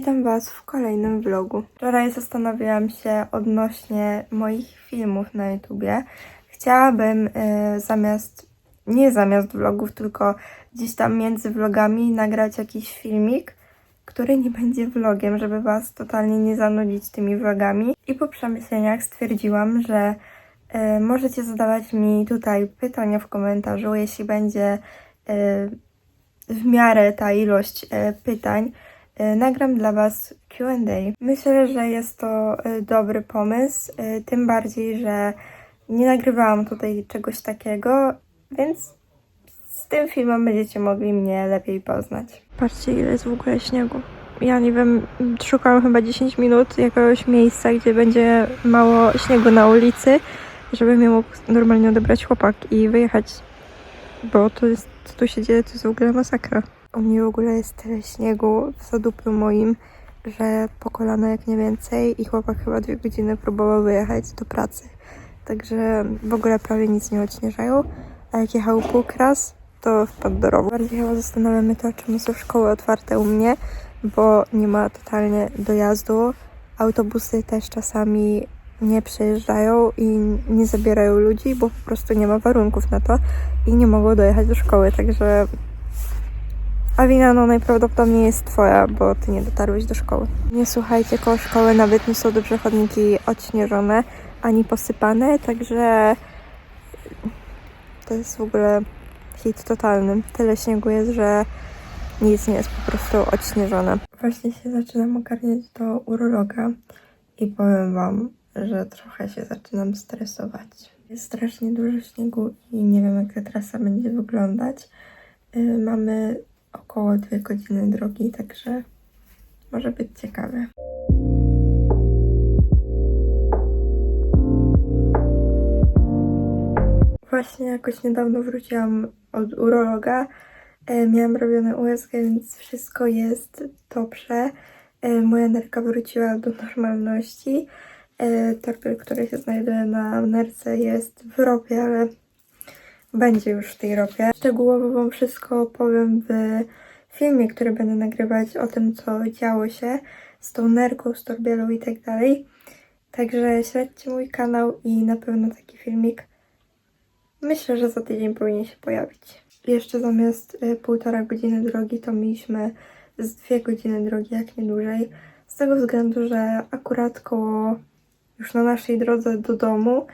Witam Was w kolejnym vlogu. Wczoraj zastanawiałam się odnośnie moich filmów na YouTubie. Chciałabym e, zamiast, nie zamiast vlogów, tylko gdzieś tam między vlogami nagrać jakiś filmik, który nie będzie vlogiem, żeby Was totalnie nie zanudzić tymi vlogami. I po przemyśleniach stwierdziłam, że e, możecie zadawać mi tutaj pytania w komentarzu, jeśli będzie e, w miarę ta ilość e, pytań, nagram dla Was QA. Myślę, że jest to e, dobry pomysł, e, tym bardziej, że nie nagrywałam tutaj czegoś takiego, więc z tym filmem będziecie mogli mnie lepiej poznać. Patrzcie, ile jest w ogóle śniegu. Ja nie wiem, szukałam chyba 10 minut jakiegoś miejsca, gdzie będzie mało śniegu na ulicy, żeby mnie mógł normalnie odebrać chłopak i wyjechać bo to jest, co tu się dzieje, to jest w ogóle masakra. U mnie w ogóle jest tyle śniegu w zadupy moim, że po kolana jak nie więcej i chłopak chyba dwie godziny próbował wyjechać do pracy. Także w ogóle prawie nic nie odśnieżają, a jak jechał półkras, to wpadł do rowu. Bardziej chyba zastanawiam się to, czemu są szkoły otwarte u mnie, bo nie ma totalnie dojazdu. Autobusy też czasami nie przejeżdżają i nie zabierają ludzi, bo po prostu nie ma warunków na to i nie mogą dojechać do szkoły, także a wina no najprawdopodobniej jest twoja, bo ty nie dotarłeś do szkoły. Nie słuchajcie, koło szkoły nawet nie są dobrze chodniki odśnieżone, ani posypane, także to jest w ogóle hit totalny. Tyle śniegu jest, że nic nie jest po prostu odśnieżone. Właśnie się zaczynam ogarniać do urologa i powiem wam, że trochę się zaczynam stresować. Jest strasznie dużo śniegu i nie wiem, jak ta trasa będzie wyglądać. Yy, mamy około dwie godziny drogi, także może być ciekawe. Właśnie jakoś niedawno wróciłam od urologa. E, miałam robione USG, więc wszystko jest dobrze. E, moja nerka wróciła do normalności. E, Torbiel, który się znajduje na nerce jest w ropie, ale będzie już w tej ropie. Szczegółowo Wam wszystko opowiem w filmie, który będę nagrywać o tym, co działo się z tą nerką, z torbielą i tak dalej. Także śledźcie mój kanał i na pewno taki filmik myślę, że za tydzień powinien się pojawić. Jeszcze zamiast y, półtora godziny drogi, to mieliśmy z dwie godziny drogi, jak nie dłużej. Z tego względu, że akurat koło już na naszej drodze do domu,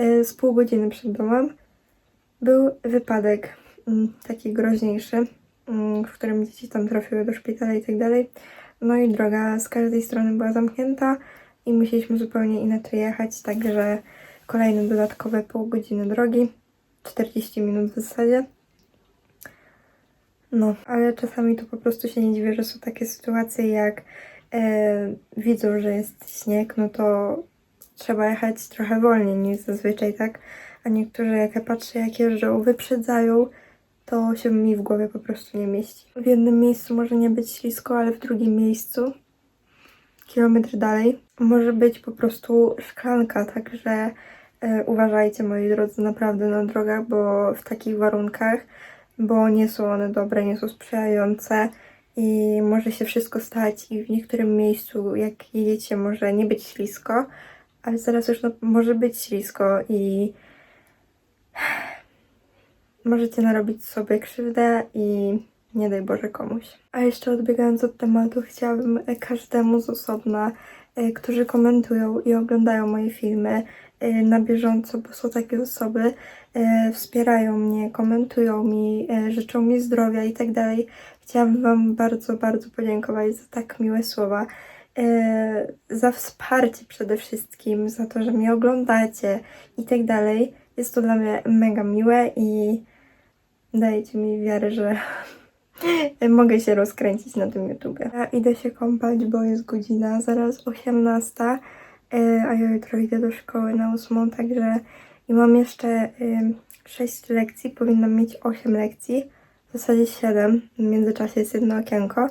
y, z pół godziny przed domem, był wypadek mm, taki groźniejszy, mm, w którym dzieci tam trafiły do szpitala i tak dalej. No i droga z każdej strony była zamknięta i musieliśmy zupełnie inaczej jechać, także kolejne dodatkowe pół godziny drogi, 40 minut w zasadzie. No, ale czasami to po prostu się nie dziwię, że są takie sytuacje, jak e, widzą, że jest śnieg, no to trzeba jechać trochę wolniej niż zazwyczaj, tak? A niektórzy, jak ja patrzę, jak jeżdżą, wyprzedzają, to się mi w głowie po prostu nie mieści. W jednym miejscu może nie być ślisko, ale w drugim miejscu, kilometr dalej, może być po prostu szklanka, także e, uważajcie, moi drodzy, naprawdę na drogach, bo w takich warunkach, bo nie są one dobre, nie są sprzyjające i może się wszystko stać i w niektórym miejscu, jak jedziecie, może nie być ślisko, ale zaraz już no, może być ślisko i możecie narobić sobie krzywdę i nie daj Boże komuś. A jeszcze odbiegając od tematu, chciałabym e, każdemu z osobna, e, którzy komentują i oglądają moje filmy e, na bieżąco, bo są takie osoby, wspierają mnie, komentują mi, życzą mi zdrowia i tak dalej. Chciałabym Wam bardzo, bardzo podziękować za tak miłe słowa za wsparcie przede wszystkim, za to, że mnie oglądacie i tak dalej. Jest to dla mnie mega miłe i dajecie mi wiarę, że mogę się rozkręcić na tym YouTubie. Ja idę się kąpać, bo jest godzina zaraz 18, e, a ja jutro idę do szkoły na 8, także i mam jeszcze 6 lekcji, powinnam mieć 8 lekcji, w zasadzie 7, w międzyczasie jest jedno okienko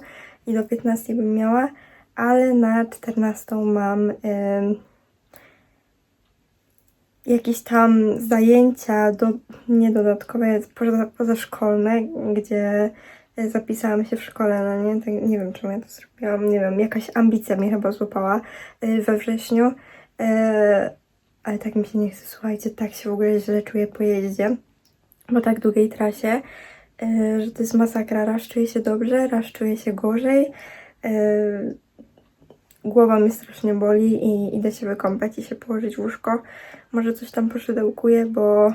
i do 15 bym miała, ale na 14 mam jakieś tam zajęcia, do, nie dodatkowe, poza, pozaszkolne, gdzie e, zapisałam się w szkole, no nie? Tak, nie wiem, czemu ja to zrobiłam, nie wiem, jakaś ambicja mnie chyba złapała e, we wrześniu, e, ale tak mi się nie chce, słuchajcie, tak się w ogóle źle czuję po jeździe, po tak długiej trasie, że to jest masakra, raz czuję się dobrze, raz czuję się gorzej, głowa mnie strasznie boli i idę się wykąpać i się położyć w łóżko, może coś tam poszydełkuję, bo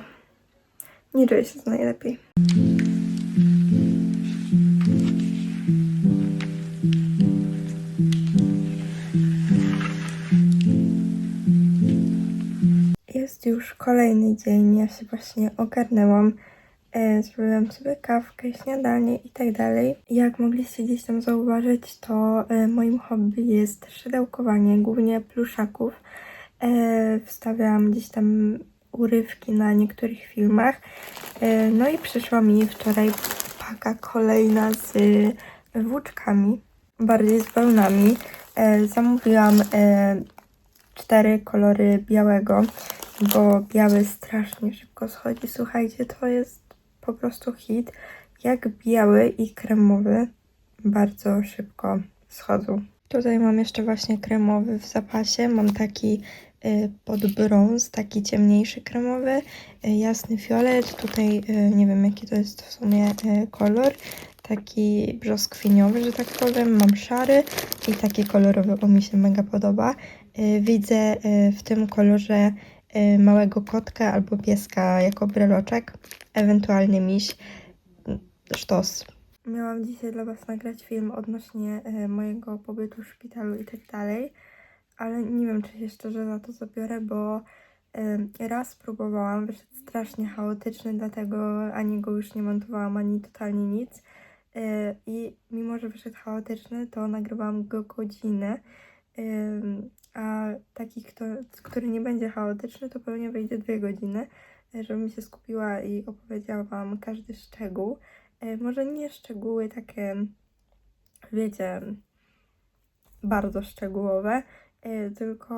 nie czuję się najlepiej. Jest już kolejny dzień, ja się właśnie ogarnęłam. E, zrobiłam sobie kawkę, śniadanie i tak dalej. Jak mogliście gdzieś tam zauważyć, to e, moim hobby jest szydełkowanie, głównie pluszaków. E, wstawiałam gdzieś tam urywki na niektórych filmach. E, no i przyszła mi wczoraj paka kolejna z włóczkami, bardziej z wełnami. E, zamówiłam e, cztery kolory białego, bo biały strasznie szybko schodzi. Słuchajcie, to jest po prostu hit. Jak biały i kremowy bardzo szybko schodzą. Tutaj mam jeszcze właśnie kremowy w zapasie. Mam taki pod brąz, taki ciemniejszy kremowy, y, jasny fiolet. Tutaj y, nie wiem jaki to jest w sumie y, kolor. Taki brzoskwiniowy, że tak powiem. Mam szary i taki kolorowy, on mi się mega podoba. Y, Widzę y, w tym kolorze y, małego kotka albo pieska jako breloczek, ewentualnie miś, y, sztos. Miałam dzisiaj dla Was nagrać film odnośnie y, mojego pobytu w szpitalu i tak dalej, ale nie wiem, czy się szczerze za to zabiorę, bo raz próbowałam, wyszedł strasznie chaotyczny, dlatego ani go już nie montowałam, ani totalnie nic. Y, I mimo, że wyszedł chaotyczny, to nagrywałam go godzinę. A taki, który nie będzie chaotyczny, to pewnie wyjdzie dwie godziny, e, żebym się skupiła i opowiedziała Wam każdy szczegół. E, Może nie szczegóły takie, wiecie, bardzo szczegółowe, e, tylko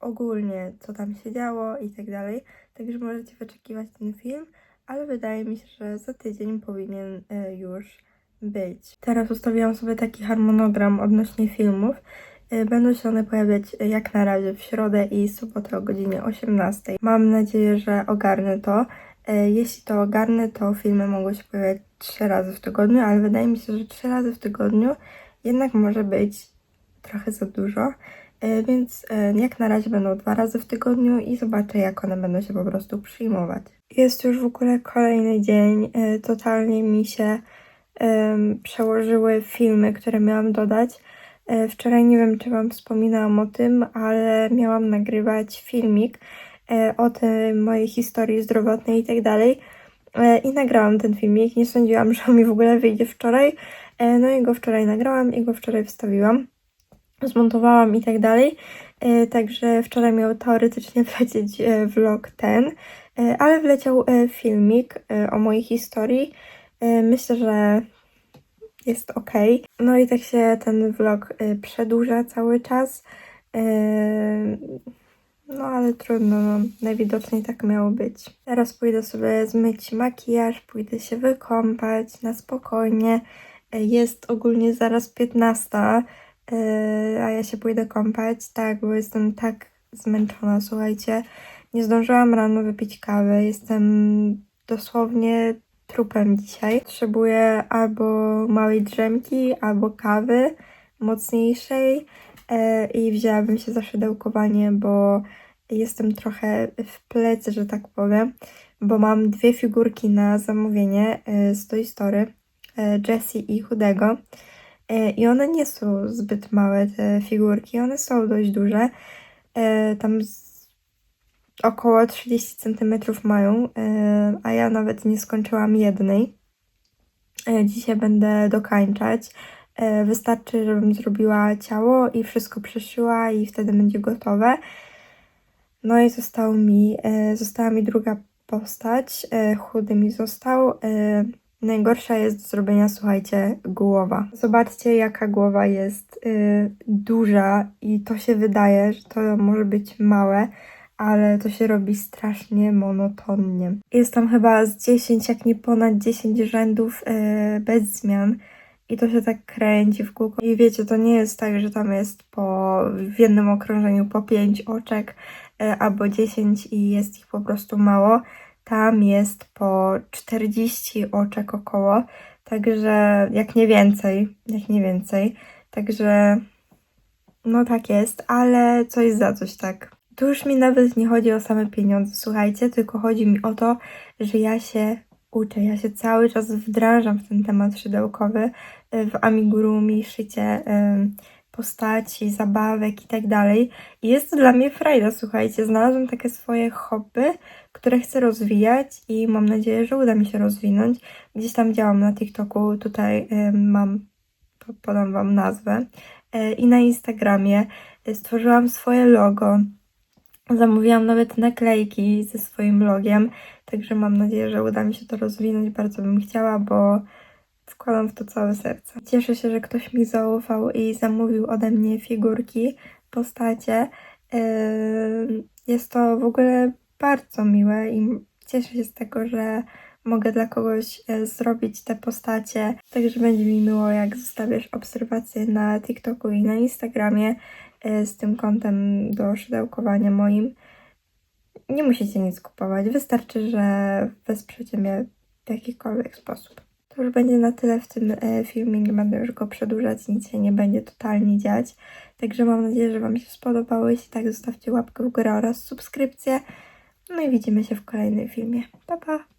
ogólnie, co tam się działo i tak dalej. Także możecie wyczekiwać ten film, ale wydaje mi się, że za tydzień powinien e, już być. Teraz ustawiłam sobie taki harmonogram odnośnie filmów. Y, Będą się one pojawiać y, jak na razie w środę i sobotę o godzinie 18. Mam nadzieję, że ogarnę to. Y, Jeśli to ogarnę, to filmy mogą się pojawiać 3 razy w tygodniu, ale wydaje mi się, że 3 razy w tygodniu jednak może być trochę za dużo. Y, Więc y, jak na razie będą dwa razy w tygodniu i zobaczę, jak one będą się po prostu przyjmować. Jest już w ogóle kolejny dzień. y, Totalnie mi się przełożyły filmy, które miałam dodać. E, Wczoraj nie wiem, czy Wam wspominałam o tym, ale miałam nagrywać filmik e, o tej mojej historii zdrowotnej i tak dalej. E, I nagrałam ten filmik. Nie sądziłam, że on mi w ogóle wyjdzie wczoraj. E, No i go wczoraj nagrałam i go wczoraj wstawiłam. Zmontowałam i tak dalej. E, Także wczoraj miał teoretycznie wlecieć e, vlog ten, e, ale wleciał filmik o mojej historii. Myślę, że jest ok. No i tak się ten vlog przedłuża cały czas. No ale trudno, no. najwidoczniej tak miało być. Teraz pójdę sobie zmyć makijaż, pójdę się wykąpać na spokojnie. Jest ogólnie zaraz 15, y, a ja się pójdę kąpać, tak, bo jestem tak zmęczona, słuchajcie. Nie zdążyłam rano wypić kawy, jestem dosłownie trupem dzisiaj. Potrzebuję albo małej drzemki, albo kawy mocniejszej e, i wzięłabym się za szydełkowanie, bo jestem trochę w plecy, że tak powiem, bo mam dwie figurki na zamówienie e, z Toy Story, Jessie i Chudego. E, I one nie są zbyt małe, te figurki, one są dość duże. E, tam około 30 cm mają, e, a ja nawet nie skończyłam jednej. Dzisiaj będę dokańczać. Wystarczy, żebym zrobiła ciało i wszystko przeszyła i wtedy będzie gotowe. No i został mi, została mi druga postać. Chudy mi został. Najgorsza jest do zrobienia, słuchajcie, głowa. Zobaczcie, jaka głowa jest e, duża i to się wydaje, że to może być małe, ale to się robi strasznie monotonnie. Jest tam chyba z 10, jak nie ponad 10 rzędów yy, bez zmian. I to się tak kręci w kółko. I wiecie, to nie jest tak, że tam jest po, w jednym okrążeniu po 5 oczek e, albo 10 i jest ich po prostu mało. Tam jest po 40 oczek około, także jak nie więcej, jak nie więcej. Także no tak jest, ale coś za coś tak. Tu już mi nawet nie chodzi o same pieniądze, słuchajcie, tylko chodzi mi o to, że ja się uczę, ja się cały czas wdrażam w ten temat szydełkowy, y, w amigurumi, szycie y, postaci, zabawek i tak dalej. I jest to dla mnie frajda, słuchajcie, znalazłam takie swoje hobby, które chcę rozwijać i mam nadzieję, że uda mi się rozwinąć. Gdzieś tam działam na TikToku, tutaj y, mam, po- podam Wam nazwę, y, i na Instagramie y, stworzyłam swoje logo. Zamówiłam nawet naklejki ze swoim logiem, także mam nadzieję, że uda mi się to rozwinąć. Bardzo bym chciała, bo wkładam w to całe serce. Cieszę się, że ktoś mi zaufał i zamówił ode mnie figurki, postacie. Jest to w ogóle bardzo miłe i cieszę się z tego, że mogę dla kogoś e, zrobić te postacie. Także będzie mi miło, jak zostawisz obserwacje na TikToku i na Instagramie e, z tym kontem do szydełkowania moim. Nie musicie nic kupować, wystarczy, że wesprzecie mnie w jakikolwiek sposób. To już będzie na tyle w tym e, filmie, nie będę już go przedłużać, nic się nie będzie totalnie dziać. Także mam nadzieję, że Wam się spodobało. Jeśli tak, zostawcie łapkę w górę oraz subskrypcję. No i widzimy się w kolejnym filmie. Pa, pa!